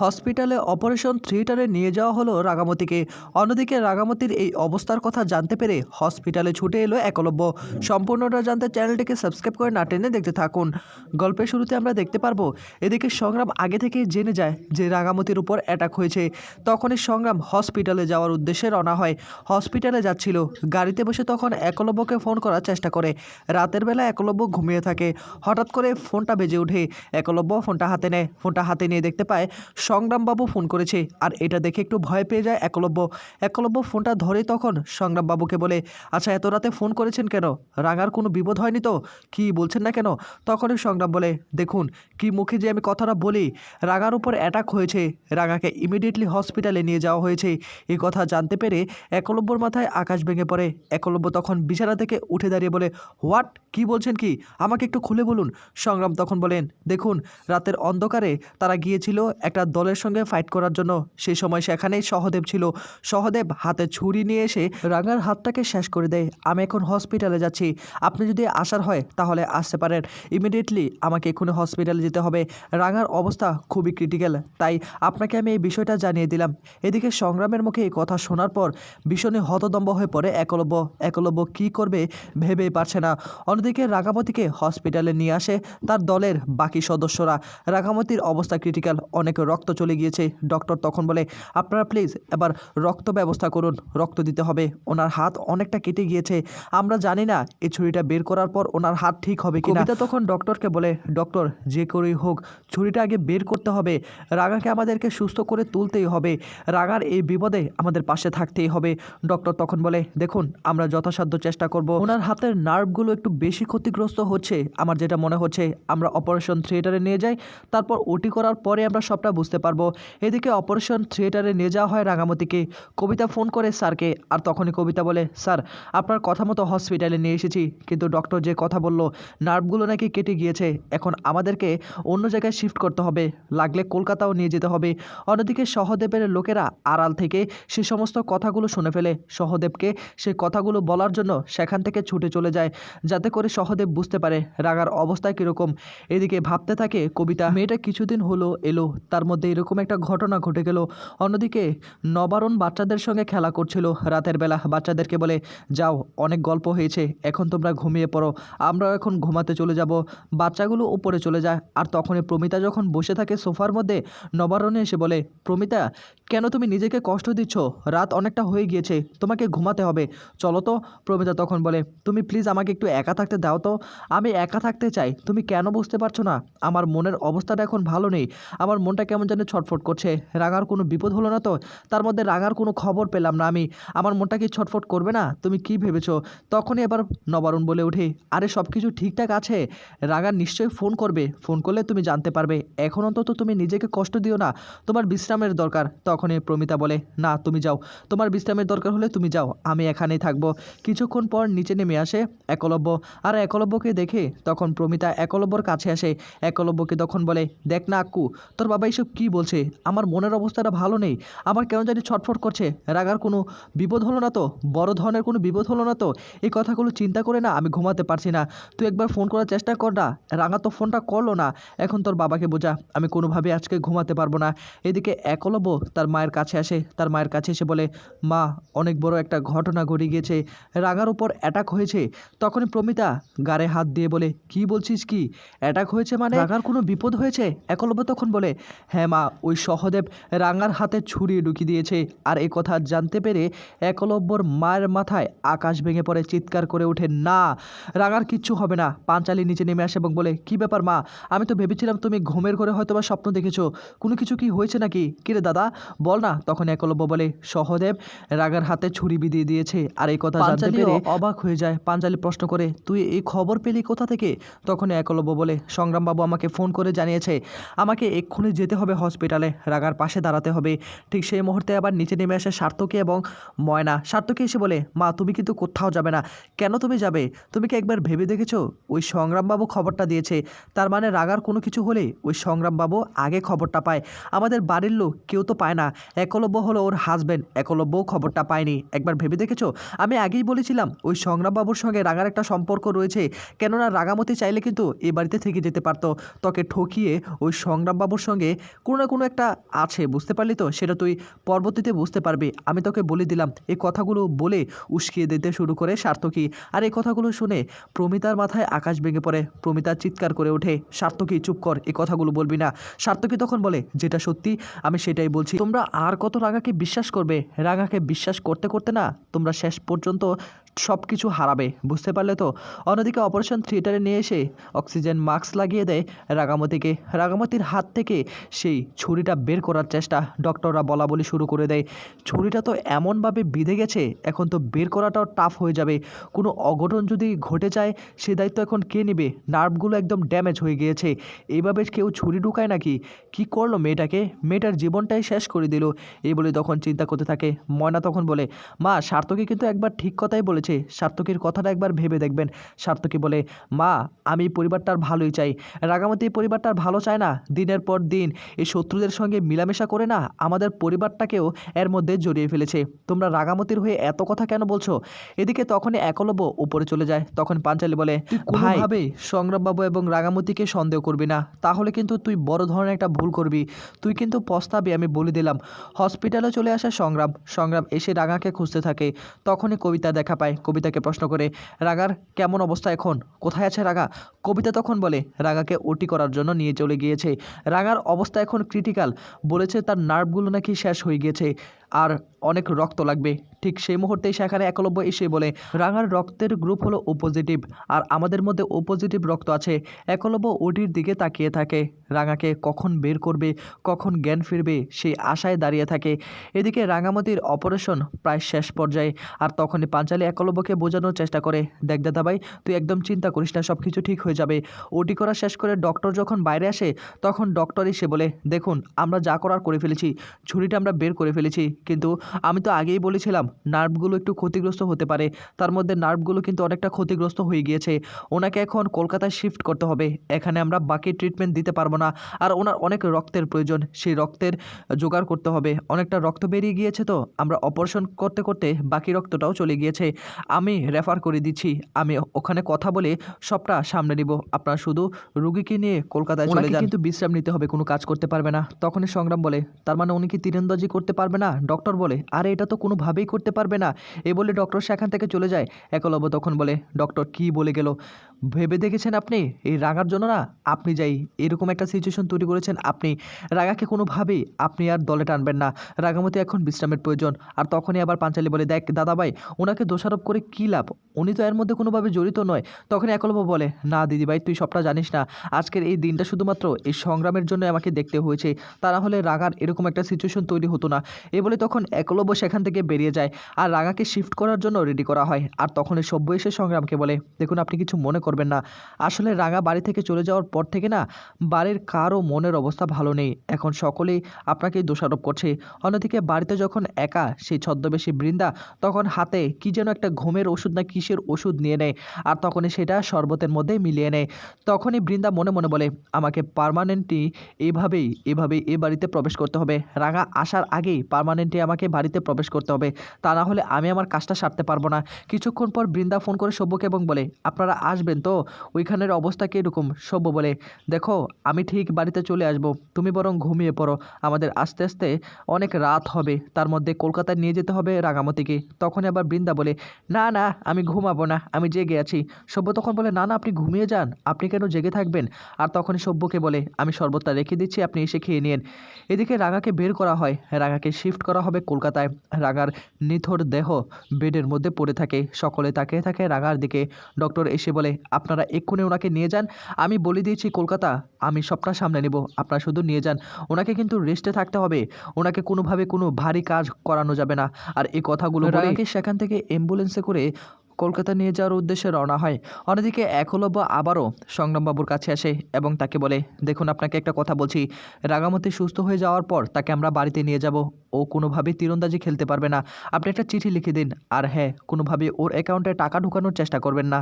হসপিটালে অপারেশন থিয়েটারে নিয়ে যাওয়া হলো রাগামতিকে অন্যদিকে রাগামতির এই অবস্থার কথা জানতে পেরে হসপিটালে ছুটে এলো একলব্য। সম্পূর্ণটা জানতে চ্যানেলটিকে সাবস্ক্রাইব করে না টেনে দেখতে থাকুন। গল্পের শুরুতে আমরা দেখতে পারব, এদিকে সংগ্রাম আগে থেকেই জেনে যায় যে রাগামতির উপর অ্যাটাক হয়েছে। তখনই সংগ্রাম হসপিটালে যাওয়ার উদ্দেশ্যে রওনা হয়। হসপিটালে যাচ্ছিল, গাড়িতে বসে তখন একলব্যকে ফোন করার চেষ্টা করে। রাতের বেলা একলব্য ঘুমিয়ে থাকে। হঠাৎ করে ফোনটা বেজে ওঠে। একলব্য ফোনটা হাতে নেয়। ফোনটা হাতে নিয়ে দেখতে পায় সংগ্রামবাবু ফোন করেছে। আর এটা দেখে একটু ভয় পেয়ে যায় একলব্য। একলব্য ফোনটা ধরে তখন সংগ্রামবাবুকে বলে আচ্ছা এত রাতে ফোন করেছেন কেন? রাঙার কোনো বিপদ হয়নি তো? কি বলছেন না কেন? তখনই সংগ্রাম বলে, দেখুন, কি মুখে যে আমি কথাটা বলি রাঙার উপর অ্যাটাক হয়েছে। রাঙাকে ইমিডিয়েটলি হসপিটালে নিয়ে যাওয়া হয়েছে। এই কথা জানতে পেরে একলব্যর মাথায় আকাশ ভেঙে পড়ে। একলব্য তখন বিছানা থেকে উঠে দাঁড়িয়ে বলে, হোয়াট? কি বলছেন কি? আমাকে একটু খুলে বলুন। সংগ্রাম তখন বলেন, দেখুন, রাতের অন্ধকারে তারা গিয়েছিল একটা দলের সঙ্গে ফাইট করার জন্য। সেই সময় সেখানেই সহদেব ছিল। সহদেব হাতে ছুরি নিয়ে এসে রাঙার হাতটাকে শেষ করে দেয়। আমি এখন হসপিটালে যাচ্ছি। আপনি যদি আসার হয়, তাহলে আসতে পারেন। ইমিডিয়েটলি আমাকে এক্ষুনি হসপিটালে যেতে হবে। রাঙার অবস্থা খুবই ক্রিটিক্যাল তাই আপনাকে আমি এই বিষয়টা জানিয়ে দিলাম। এদিকে সংগ্রামের মুখে এই কথা শোনার পর ভীষণই হতদম্ব হয়ে পড়ে একলব্য। একলব্য কি করবে ভেবেই পারছে না। অন্যদিকে রাগামতিকে হসপিটালে নিয়ে আসে তার দলের বাকি সদস্যরা। রাগামতির অবস্থা ক্রিটিক্যাল অনেক রক্ত চলে গিয়েছে। ডক্টর তখন বলে, আপনারা প্লিজ এবার রক্ত ব্যবস্থা করুন। রক্ত দিতে হবে। ওনার হাত অনেকটা কেটে গিয়েছে। আমরা জানি না এই ছুরিটা বের করার পর ওনার হাত ঠিক হবে কি কবিতা তখন ডক্টরকে বলে ডক্টর যে করেই হোক, ছুরিটা আগে বের করতে হবে। রাগাকে আমাদেরকে সুস্থ করে তুলতেই হবে। রাগার এই বিপদে আমাদের পাশে থাকতেই হবে। ডক্টর তখন বলে, দেখুন, আমরা যথাসাধ্য চেষ্টা করব। ওনার হাতের নার্ভগুলো একটু বেশি ক্ষতিগ্রস্ত হচ্ছে। আমার যেটা মনে হচ্ছে, আমরা অপারেশন থিয়েটারে নিয়ে যাই, তারপর ওটি করার পরে আমরা সবটা বুঝতে পারব। এদিকে অপারেশন থিয়েটারে নিয়ে যাওয়া হয় রাঙামতিকে। কবিতা ফোন করে স্যারকে, আর তখনই কবিতা বলে, স্যার, আপনার কথা মতো হসপিটালে নিয়ে এসেছি। কিন্তু ডক্টর যে কথা বলল, নার্ভগুলো নাকি কেটে গিয়েছে। এখন আমাদেরকে অন্য জায়গায় শিফট করতে হবে। লাগলে কলকাতাও নিয়ে যেতে হবে। অন্যদিকে সহদেবের লোকেরা আড়াল থেকে সে সমস্ত কথাগুলো শুনে ফেলে। সহদেবকে সে কথাগুলো বলার জন্য সেখান থেকে ছুটে চলে যায়, যাতে করে সহদেব বুঝতে পারে রাগার অবস্থা কীরকম। এদিকে ভাবতে থাকে কবিতা, মেয়েটা কিছুদিন হলো এলো, তার মধ্যে এরকম একটা ঘটনা ঘটে গেল। অন্যদিকে নবারণ বাচ্চাদের সঙ্গে খেলা করছিল। রাতের বেলা বাচ্চাদেরকে বলে, যাও, অনেক গল্প হয়েছে, এখন তোমরা ঘুমিয়ে পড়ো। আমরাও এখন ঘুমাতে চলে যাব। বাচ্চাগুলো উপরে চলে যায়। আর তখনই প্রমিতা যখন বসে থাকে সোফার মধ্যে, নবারণে এসে বলে, প্রমিতা, কেন তুমি নিজেকে কষ্ট দিচ্ছ? রাত অনেকটা হয়ে গিয়েছে, তোমাকে ঘুমাতে হবে। চলো তো। প্রমিতা তখন বলে, তুমি প্লিজ আমাকে একটু একা থাকতে দাও তো। আমি একা থাকতে চাই। তুমি কেন বুঝতে পারছ না? আমার মনের অবস্থাটা এখন ভালো নেই। আমার মনটা কেমন যেন ছটফট করছে। রাঙার কোনো বিপদ হলো না তো? তার মধ্যে রাঙার কোনো খবর পেলাম না আমি। আমার মনটা কি ছটফট করবে না? তুমি কি ভেবেছো? তখনই এবার নবারুণ বলে উঠে আরে সব কিছু ঠিকঠাক আছে? রাঙার নিশ্চয়ই ফোন করবে। ফোন করলে তুমি জানতে পারবে। এখন অন্তত তুমি নিজেকে কষ্ট দিও না। তোমার বিশ্রামের দরকার। তখনই প্রমিতা বলে, না, তুমি যাও। তোমার বিশ্রামের দরকার হলে তুমি যাও। আমি এখানেই থাকব। কিছুক্ষণ পর নিচে নেমে আসে একলব্য। আর একলব্যকে দেখে তখন প্রমিতা একলব্যর কাছে আসে। একলব্যকে তখন বলে, দেখ না, আক্কু, তোর বাবা এইসব কী বলছে? আমার মনের অবস্থাটা ভালো নেই। আমার কেন জানি ছটফট করছে। রাগার কোনো বিপদ হলো না তো? বড় ধরনের কোনো বিপদ হলো না তো? এই কথাগুলো চিন্তা করে না আমি ঘুমাতে পারছি না। তুই একবার ফোন করার চেষ্টা কর না। রাঙা তো ফোনটা করল না। এখন তোর বাবাকে বোঝা। আমি কোনোভাবে আজকে ঘুমাতে পারব না। এদিকে একলব্য তার মায়ের কাছে আসে। তার মায়ের কাছে এসে বলে, মা, অনেক বড় একটা ঘটনা ঘটে গিয়েছে। রাগার উপর অ্যাটাক হয়েছে। তখনই প্রমিতা গাড়ে হাত দিয়ে বলে, কি বলছিস কি? অ্যাটাক হয়েছে মানে? রাগার কোনো বিপদ হয়েছে? একলব্য তখন বলে হ্যাঁ মা ওই সহদেব রাঙার হাতে ছুরি ঢুকিয়ে দিয়েছে। আর এই কথা জানতে পেরে একলব্যর মায়ের মাথায় আকাশ ভেঙে পড়ে চিৎকার করে ওঠে না রাঙার কিচ্ছু হবে না। পাঞ্চালি নিচে নেমে আসে এবং বলে কি ব্যাপার মা? আমি তো ভেবেছিলাম তুমি ঘুমের ঘরে হয়তো বা স্বপ্ন দেখেছ। কোনো কিছু কি হয়েছে নাকি? কিরে দাদা? বল না। তখন একলব্য বলে সহদেব রাগার হাতে ছুরি বিদিয়ে দিয়েছে। আর এই কথা জানতে পেরে অবাক হয়ে যায়। পাঞ্জালি প্রশ্ন করে তুই এই খবর পেলি কোথা থেকে? তখন একলব্য বলে সংগ্রামবাবু আমাকে ফোন করে জানিয়েছে। আমাকে এক্ষুনি যেতে হবে হসপিটালে রাগার পাশে দাঁড়াতে হবে। ঠিক সেই মুহূর্তে আবার নিচে নেমে আসে সার্থকী এবং ময়না। সার্থকী এসে বলে, মা, তুমি কিন্তু কোথাও যাবে না। কেন তুমি যাবে? তুমি কি একবার ভেবে দেখেছ? ওই সংগ্রামবাবু খবরটা দিয়েছে। তার মানে রাগার কোনো কিছু হলে ওই সংগ্রামবাবু আগে খবরটা পায়। আমাদের বাড়ির লোক কেউ তো পায় না। একলব্য হলো ওর হাজব্যান্ড একলব্যও খবরটা পায়নি। একবার ভেবে দেখেছ? আমি আগেই বলেছিলাম, ওই সংগ্রামবাবুর সঙ্গে রাগার একটা সম্পর্ক রয়েছে। কেননা রাগামতি চাইলে কিন্তু এ বাড়িতে থেকে যেতে পারতো। তোকে ঠকিয়ে ওই সংগ্রামবাবুর সঙ্গে কোনো না কোনো একটা আছে, বুঝতে পারলি তো? সেটা তুই পরবর্তীতে বুঝতে পারবি। আমি তোকে বলে দিলাম এই কথাগুলো বলে উস্কিয়ে দিতে শুরু করে সার্থকী। আর এই কথাগুলো শুনে প্রমিতার মাথায় আকাশ ভেঙে পড়ে। প্রমিতা চিৎকার করে ওঠে, সার্থকী, চুপ কর এই কথাগুলো বলবি না। সার্থকী তখন বলে, যেটা সত্যি, আমি সেটাই বলছি। তোমরা আর কত রাগাকে বিশ্বাস করবে? রাগাকে বিশ্বাস করতে করতে না, তোমরা শেষ পর্যন্ত সব কিছু হারাবে, বুঝতে পারলে তো? অন্যদিকে অপারেশন থিয়েটারে নিয়ে এসে অক্সিজেন মাস্ক লাগিয়ে দেয় রাগামতিকে রাগামতির হাত থেকে সেই ছুরিটা বের করার চেষ্টা ডক্টররা বলা বলি শুরু করে দেয়। ছুরিটা তো এমনভাবে বিঁধে গেছে, এখন তো বের করাটাও টাফ হয়ে যাবে। কোনো অঘটন যদি ঘটে যায়, সে দায়িত্ব এখন কে নেবে? নার্ভগুলো একদম ড্যামেজ হয়ে গিয়েছে। এইভাবে কেউ ছুরি ঢুকায় নাকি? কি করল মেয়েটাকে? মেয়েটার জীবনটাই শেষ করে দিল। এই বলে তখন চিন্তা করতে থাকে। ময়না তখন বলে, মা সার্থকী কিন্তু একবার ঠিক কথাই বলেছে সার্থকীর কথাটা একবার ভেবে দেখবেন। সার্থকী বলে মা আমি পরিবারটার ভালোই চাই। রাগামতি পরিবারটার ভালো চায় না? দিনের পর দিন এই শত্রুদের সঙ্গে মিলামেশা করে না? আমাদের পরিবারটাকেও এর মধ্যে জড়িয়ে ফেলেছে। তোমরা রাগামতির হয়ে এত কথা কেন বলছো? এদিকে তখনই একলব্য উপরে চলে যায়। তখন পাঞ্চালি বলে ভাই ভাবে সংগ্রামবাবু এবং রাগামতিকে সন্দেহ করবি না। তাহলে কিন্তু তুই বড় ধরনের একটা ভুল করবি। তুই কিন্তু পস্তাবি আমি বলে দিলাম। হসপিটালে চলে আসে সংগ্রাম। সংগ্রাম এসে রাগাকে খুঁজতে থাকে। তখনই কবিতা দেখা পায়। কবিতাকে প্রশ্ন করে, রাগার কেমন অবস্থা এখন? কোথায় আছে রাগা? কবিতা তখন বলে, রাগাকে ওটি করার জন্য নিয়ে চলে গিয়েছে। রাগার অবস্থা এখন ক্রিটিক্যাল বলেছে তার নার্ভগুলো নাকি শেষ হয়ে গিয়েছে। আর অনেক রক্ত লাগবে। ঠিক সেই মুহূর্তেই সেখানে একলব্য এসে বলে, রাঙার রক্তের গ্রুপ হলো ও পজিটিভ আর আমাদের মধ্যে ও পজিটিভ রক্ত আছে। একলব্য ওটির দিকে তাকিয়ে থাকে। রাঙাকে কখন বের করবে, কখন জ্ঞান ফিরবে সেই আশায় দাঁড়িয়ে থাকে। এদিকে রাঙামতির অপারেশন প্রায় শেষ পর্যায়ে, আর তখনই পাঞ্চালি একলব্যকে বোঝানোর চেষ্টা করে, দেখ দাদা ভাই তুই একদম চিন্তা করিস না সব কিছু ঠিক হয়ে যাবে। ওটি করা শেষ করে ডক্টর যখন বাইরে আসে, তখন ডক্টর এসে বলে, দেখুন, আমরা যা করার করে ফেলেছি ছুরিটা আমরা বের করে ফেলেছি, কিন্তু আমি তো আগেই বলেছিলাম নার্ভগুলো একটু ক্ষতিগ্রস্ত হতে পারে। তার মধ্যে নার্ভগুলো কিন্তু অনেকটা ক্ষতিগ্রস্ত হয়ে গিয়েছে। ওনাকে এখন কলকাতায় শিফট করতে হবে। এখানে আমরা বাকি ট্রিটমেন্ট দিতে পারব না। আর ওনার অনেক রক্তের প্রয়োজন। সেই রক্তের জোগাড় করতে হবে। অনেকটা রক্ত বেরিয়ে গিয়েছে তো। আমরা অপারেশন করতে করতে বাকি রক্তটাও চলে গিয়েছে। আমি রেফার করে দিচ্ছি। আমি ওখানে কথা বলে সবটা সামনে নিব। আপনারা শুধু রুগীকে নিয়ে কলকাতায় চলে যান। কিন্তু বিশ্রাম নিতে হবে। কোনো কাজ করতে পারবে না। তখনই সংগ্রাম বলে। তার মানে উনি কি তীরন্দাজি করতে পারবে না? ডক্টর বলে। আরে এটা তো কোনোভাবেই করতে পারবে না। এ বলে ডক্টর সেখান থেকে চলে যায়। একলব্য তখন বলে, ডক্টর কি বলে গেল? ভেবে দেখেছেন আপনি? এই রাগার জন্য না আপনি যাই এরকম একটা সিচুয়েশন তৈরি করেছেন আপনি। রাগাকে কোনোভাবেই আপনি আর দলে টানবেন না। রাগামতি এখন বিশ্রামের প্রয়োজন। আর তখনই আবার পাঞ্চালি বলে, দেখ দাদাভাই, ওনাকে দোষারোপ করে কী লাভ? উনি তো এর মধ্যে কোনোভাবে জড়িত নয়। তখন একলব্য বলে, না দিদিভাই, তুই সবটা জানিস না। আজকের এই দিনটা শুধুমাত্র এই সংগ্রামের জন্য আমাকে দেখতে হয়েছে। তা না হলে রাগার এরকম একটা সিচুয়েশন তৈরি হতো না। এ বলে তখন একলব্য সেখান থেকে বেরিয়ে যায়। আর রাগাকে শিফট করার জন্য রেডি করা হয়। আর তখন এই সভ্য এসে সংগ্রামকে বলে, দেখুন, আপনি কিছু মনে করবেন না। আসলে রাঙা বাড়ি থেকে চলে যাওয়ার পর থেকে না বাড়ির কারও মনের অবস্থা ভালো নেই। এখন সকলেই আপনাকে দোষারোপ করছে। অন্যদিকে বাড়িতে যখন একা সেই ছদ্মবেশী বৃন্দা তখন হাতে কি যেন একটা ঘুমের ওষুধ না কিসের ওষুধ নিয়ে নেয় আর তখনই সেটা শরবতের মধ্যে মিলিয়ে নেয়। তখনই বৃন্দা মনে মনে বলে, আমাকে পারমানেন্টলি এভাবেই এভাবেই এ বাড়িতে প্রবেশ করতে হবে। রাঙা আসার আগেই পারমানেন্টলি আমাকে বাড়িতে প্রবেশ করতে হবে। তা না হলে আমি আমার কাজটা সারতে পারব না। কিছুক্ষণ পর বৃন্দা ফোন করে সব্যকে এবং বলে, আপনারা আসবেন তো ওইখানের অবস্থা কীরকম? সব্য বলে, দেখো, আমি ঠিক বাড়িতে চলে আসব। তুমি বরং ঘুমিয়ে পড়ো। আমাদের আস্তে আস্তে অনেক রাত হবে। তার মধ্যে কলকাতায় নিয়ে যেতে হবে রাঙামতিকে তখন আবার বৃন্দা বলে, না না, আমি ঘুমাবো না, আমি জেগে আছি। সব্য তখন বলে, না না, আপনি ঘুমিয়ে যান। আপনি কেন জেগে থাকবেন? আর তখনই সব্যকে বলে, আমি শরবতটা রেখে দিচ্ছি, আপনি এসে খেয়ে নিন। এদিকে রাঙাকে বের করা হয়। রাঙাকে শিফট করা হবে কলকাতায়। রাঙার নিথর দেহ বেডের মধ্যে পড়ে থাকে। সকলে তাকিয়ে থাকে রাঙার দিকে। ডক্টর এসে বলে আপনারা এক্ষুনি ওনাকে নিয়ে যান। আমি বলে দিয়েছি কলকাতা আমি সবটা সামনে নেব। আপনারা শুধু নিয়ে যান। ওনাকে কিন্তু রেস্টে থাকতে হবে। ওনাকে কোনোভাবে কোনো ভারী কাজ করানো যাবে না। আর এই কথাগুলো রাঙাকে সেখান থেকে অ্যাম্বুলেন্সে করে কলকাতা নিয়ে যাওয়ার উদ্দেশ্যে রওনা হয়। অন্যদিকে একলব্য আবারও সংগ্রামবাবুর কাছে আসে এবং তাকে বলে দেখুন আপনাকে একটা কথা বলছি। রাগামতি সুস্থ হয়ে যাওয়ার পর তাকে আমরা বাড়িতে নিয়ে যাব। ও কোনোভাবেই তীরন্দাজি খেলতে পারবে না। আপনি একটা চিঠি লিখে দিন। আর হ্যাঁ কোনোভাবে ওর অ্যাকাউন্টে টাকা ঢুকানোর চেষ্টা করবেন না।